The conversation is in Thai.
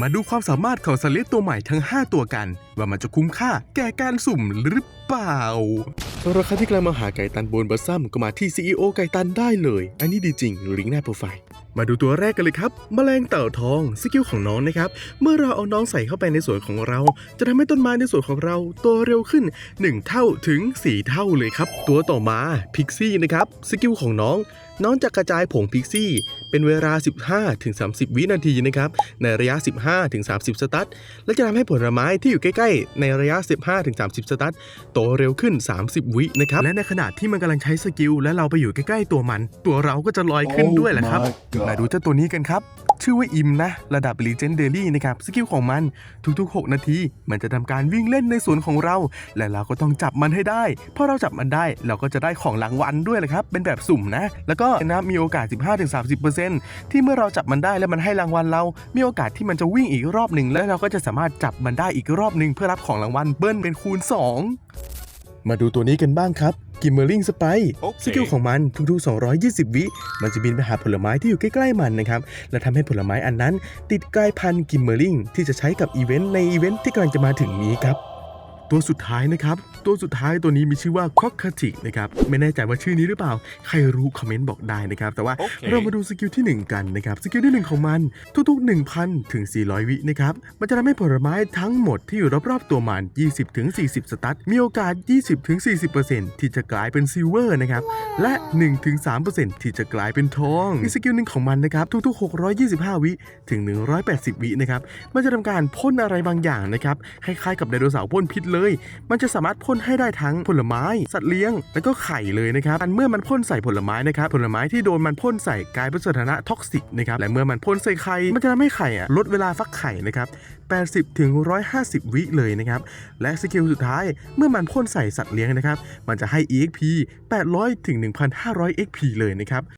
มาดูความสามารถของสัตว์เลี้ยงตัวใหม่ทั้ง 5 ตัวกัน ว่ามันจะคุ้มค่าแก่การสุ่มหรือเปล่าสำหรับใครที่กำลังมาหาไก่ตันบนบัสซัมก็มาที่ CEO ไก่ตันได้เลย อันนี้ดีจริงลิงก์หน้าโปรไฟล์มาดูตัวแรกกันเลยครับแมลงเต่าทองสกิลของน้องนะครับ เมื่อเราเอาน้องใส่เข้าไปในสวนของเรา จะทำให้ต้นไม้ในสวนของเราโตเร็วขึ้น 1 เท่าถึง 4 เท่าเลยครับ ตัวต่อมาพิกซี่นะครับสกิลของน้อง น้องจะกระจายผงพิกซี่ เป็นเวลา 15-30 วินาทีนะครับ ในระยะ 15-30 สตั๊ดและจะทำให้ผลไม้ที่อยู่ใกล้ ๆ ในระยะ 15-30 สตั๊ดโตเร็วขึ้น 30 วินะครับ และในขณะที่มันกำลังใช้สกิลและเราไปอยู่ใกล้ๆตัวมัน ตัวเราก็จะลอยขึ้นด้วยแหละครับ Oh my god มาดูเจ้าตัวนี้กันครับ ชื่อว่าอิมนะ ระดับ Legendary นะครับสกิลของมันทุกๆ 6 นาที มันจะทำการวิ่งเล่นในสวนของเรา และเราก็ต้องจับมันให้ได้พอเราจับมันได้เราก็จะได้ของรางวัลด้วยแหละครับเป็นแบบสุ่มนะ แล้วก็นะมีโอกาส 15-30%ที่เมื่อเราจับมันได้แล้วมันให้รางวัลเรา มีโอกาสที่มันจะวิ่งอีกรอบหนึ่งแล้วเราก็จะสามารถจับมันได้อีกรอบหนึ่งเพื่อรับของรางวัลเบิ้ลเป็นคูณ 2 มาดูตัวนี้กันบ้างครับกิมเมอร์ลิงสไปโอเคสกิลของมันทุกๆ 220 วิ มันจะบินไปหาผลไม้ที่อยู่ใกล้ๆมันนะครับ และทำให้ผลไม้อันนั้น ติดกลายพันธุ์กิมเมอร์ลิงที่จะใช้กับอีเวนต์ในอีเวนต์ที่กำลังจะมาถึงนี้ครับ ตัวสุดท้ายนะครับ ตัวสุดท้ายตัวนี้มีชื่อว่าคอกคาตินะครับ ไม่แน่ใจว่าชื่อนี้หรือเปล่า ใครรู้คอมเมนต์บอกได้นะครับ แต่ว่าโอเคเรามาดูสกิลที่ 1 กันนะครับ สกิลที่ 1 ของมันทุกๆ 1,000 ถึง 400 วินะครับ มันจะทำให้ผลไม้ทั้งหมดที่อยู่รอบๆ ตัวมัน 20 ถึง 40 สตั๊ดมีโอกาส 20 ถึง 40ที่จะกลายเป็นซิลเวอร์นะครับ และ 1 ถึง 3ที่จะกลายเป็นทองอีกสกิลหนึ่งของมันนะครับ ทุกๆ 625 วิ ถึง 180 วินะครับ มันจะทำการพ่นอะไรบางอย่างนะครับ คล้ายๆ กับไดโนเสาร์พ่นพิษเลย มันจะสามารถพ่นให้ได้ทั้งผลไม้ สัตว์เลี้ยง แล้วก็ไข่เลยนะครับอันเมื่อมันพ่นใส่ผลไม้นะครับ ผลไม้ที่โดนมันพ่นใส่กลายเป็นสถานะท็อกซิกนะครับ และเมื่อมันพ่นใส่ไข่ มันจะทำให้ไข่อะลดเวลาฟักไข่นะครับ80ถึง150 วิเลยนะครับ และสกิลสุดท้ายเมื่อมันพ่นใส่สัตว์เลี้ยงนะครับ มันจะให้ EXP 800ถึง1,500 XP เลยนะครับ